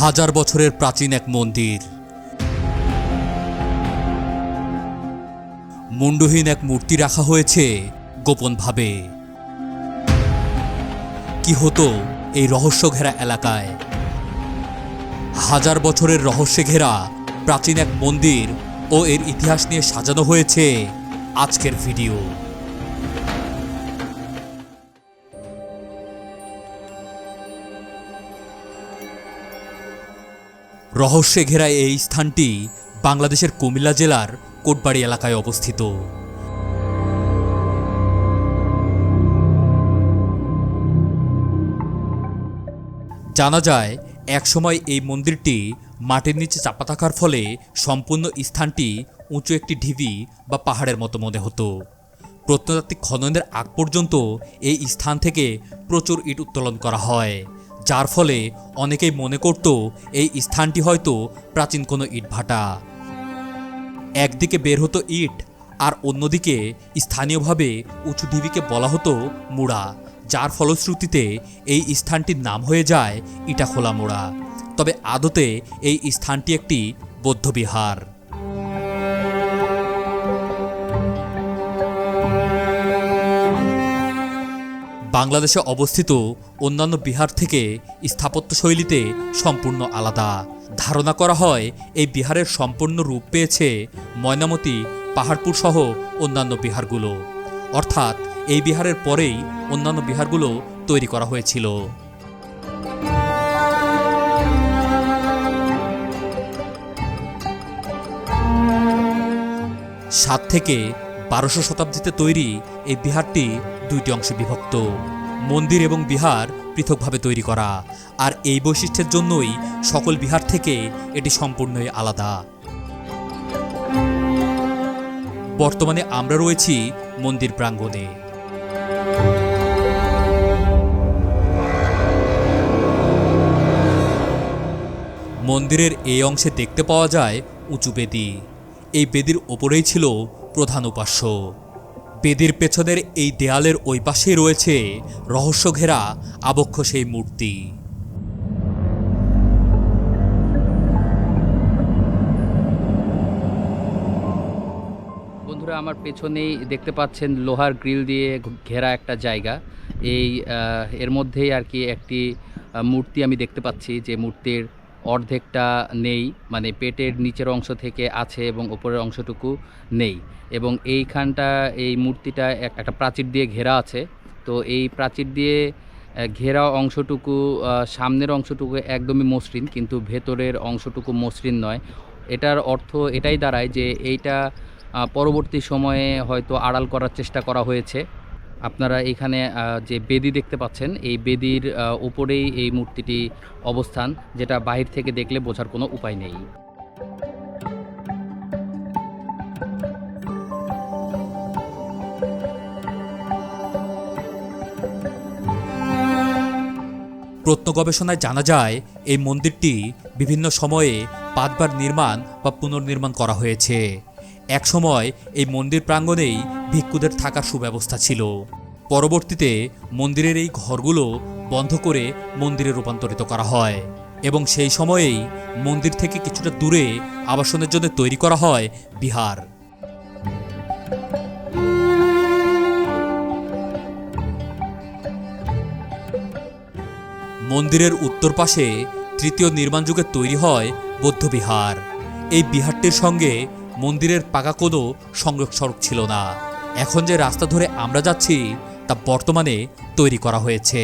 হাজার বছরের প্রাচীন এক মন্দির। মুন্ডহীন এক মূর্তি রাখা হয়েছে গোপনভাবে। কি হতো এই রহস্য ঘেরা এলাকায়? হাজার বছরের রহস্যে ঘেরা প্রাচীন এক মন্দির ও এর ইতিহাস নিয়ে সাজানো হয়েছে আজকের ভিডিও। রহস্যে ঘেরা এই স্থানটি বাংলাদেশের কুমিল্লা জেলার কোটবাড়ি এলাকায় অবস্থিত। জানা যায়, একসময় এই মন্দিরটি মাটির নিচে চাপা থাকার ফলে সম্পূর্ণ স্থানটি উঁচু একটি ঢিবি বা পাহাড়ের মতো মনে হতো। প্রত্নতাত্ত্বিক খননের আগ পর্যন্ত এই স্থান থেকে প্রচুর ইট উত্তোলন করা হয়। যার ফলে অনেকেই মনে করত এই স্থানটি হয়তো প্রাচীন কোনো ইটভাটা। একদিকে বের হতো ইট, আর অন্যদিকে স্থানীয়ভাবে উঁচু ঢিবিকে বলা হতো মুড়া, যার ফলশ্রুতিতে এই স্থানটির নাম হয়ে যায় ইটাখোলা মোড়া তবে আদতে এই স্থানটি একটি বৌদ্ধবিহার। বাংলাদেশে অবস্থিত অন্যান্য বিহার থেকে স্থাপত্যশৈলীতে সম্পূর্ণ আলাদা। ধারণা করা হয়, এই বিহারের সম্পূর্ণ রূপ পেয়েছে ময়নামতি, পাহাড়পুর সহ অন্যান্য বিহারগুলো। অর্থাৎ, এই বিহারের পরেই অন্যান্য বিহারগুলো তৈরি করা হয়েছিল। সাত থেকে বারোশো শতাব্দীতে তৈরি এই বিহারটি দুইটি অংশে বিভক্ত। মন্দির এবং বিহার পৃথকভাবে তৈরি করা। আর এই বৈশিষ্ট্যের জন্যই সকল বিহার থেকে এটি সম্পূর্ণই আলাদা। বর্তমানে আমরা রয়েছি মন্দির প্রাঙ্গণে। মন্দিরের এই অংশে দেখতে পাওয়া যায় উঁচু বেদি। এই বেদির ওপরেই ছিল প্রধান উপাস্য। বেদির পেছনের এই দেয়ালের ওই পাশেই রয়েছে রহস্য ঘেরা আবক্ষ সেই মূর্তি। বন্ধুরা, আমার পেছনেই দেখতে পাচ্ছেন লোহার গ্রিল দিয়ে ঘেরা একটা জায়গা। এই এর মধ্যেই আর কি একটি মূর্তি আমি দেখতে পাচ্ছি যে মূর্তির অর্ধেকটা নেই মানে পেটের নিচের অংশ থেকে আছে এবং ওপরের অংশটুকু নেই। এবং এইখানটা, এই মূর্তিটা একটা প্রাচীর দিয়ে ঘেরা আছে। তো এই প্রাচীর দিয়ে ঘেরা অংশটুকু সামনের অংশটুকু একদমই মসৃণ, কিন্তু ভেতরের অংশটুকু মসৃণ নয়। এটার অর্থ এটাই দাঁড়ায় যে এইটা পরবর্তী সময়ে হয়তো আড়াল করার চেষ্টা করা হয়েছে। আপনারা এখানে যে বেদি দেখতে পাচ্ছেন, এই বেদির উপরেই এই মূর্তিটি অবস্থান, যেটা বাহির থেকে দেখলে বোঝার কোনো উপায় নেই। প্রত্ন গবেষণায় জানা যায়, এই মন্দিরটি বিভিন্ন সময়ে পাঁচবার নির্মাণ বা পুনর্নির্মাণ করা হয়েছে। একসময় এই মন্দির প্রাঙ্গণেই ভিক্ষুদের থাকার সুব্যবস্থা ছিল। পরবর্তীতে মন্দিরের এই ঘরগুলো বন্ধ করে মন্দিরে রূপান্তরিত করা হয় এবং সেই সময়েই মন্দির থেকে কিছুটা দূরে আবাসনের জন্য তৈরি করা হয় বিহার। মন্দিরের উত্তর পাশে তৃতীয় নির্মাণ যুগে তৈরি হয় বৌদ্ধবিহার এই বিহারটির সঙ্গে মন্দিরের পাকা কোনো সংযোগ সড়ক ছিল না। এখন যে রাস্তা ধরে আমরা যাচ্ছি, তা বর্তমানে তৈরি করা হয়েছে।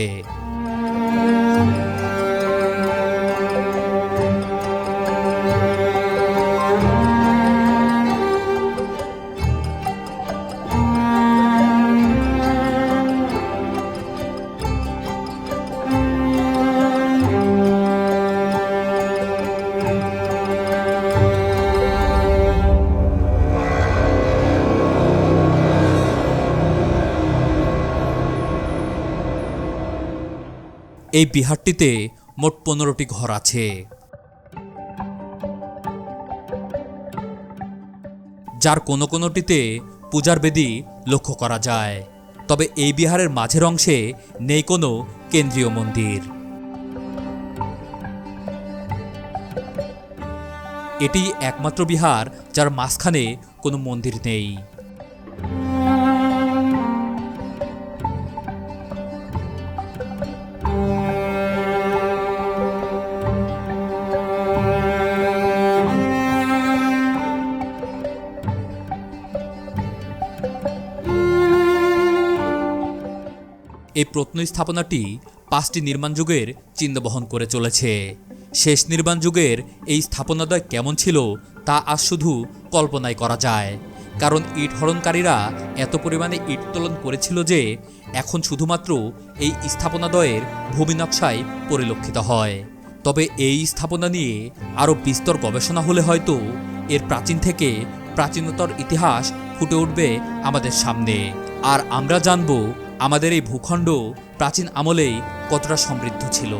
এই বিহারটিতে মোট পনেরোটি ঘর আছে। যার কোনো কোনোটিতে পূজার বেদি লক্ষ্য করা যায়। তবে এই বিহারের মাঝের অংশে নেই কোনো কেন্দ্রীয় মন্দির। এটি একমাত্র বিহার যার মাঝখানে কোনো মন্দির নেই। এই প্রত্ন স্থাপনাটি পাঁচটি নির্মাণ যুগের চিহ্ন বহন করে চলেছে। শেষ নির্মাণ যুগের এই স্থাপনাদ্বয় কেমন ছিল তা আজ শুধু কল্পনায় করা যায়। কারণ ইট হরণকারীরা এত পরিমাণে ইট উত্তোলন করেছিল যে এখন শুধুমাত্র এই স্থাপনাদ্বয়ের ভূমি নকশায় পরিলক্ষিত হয়। তবে এই স্থাপনা নিয়ে আরও বিস্তর গবেষণা হলে হয়তো এর প্রাচীন থেকে প্রাচীনতর ইতিহাস ফুটে উঠবে আমাদের সামনে। আর আমরা জানব আমাদের এই ভূখণ্ড প্রাচীন আমলেই কতটা সমৃদ্ধ ছিল।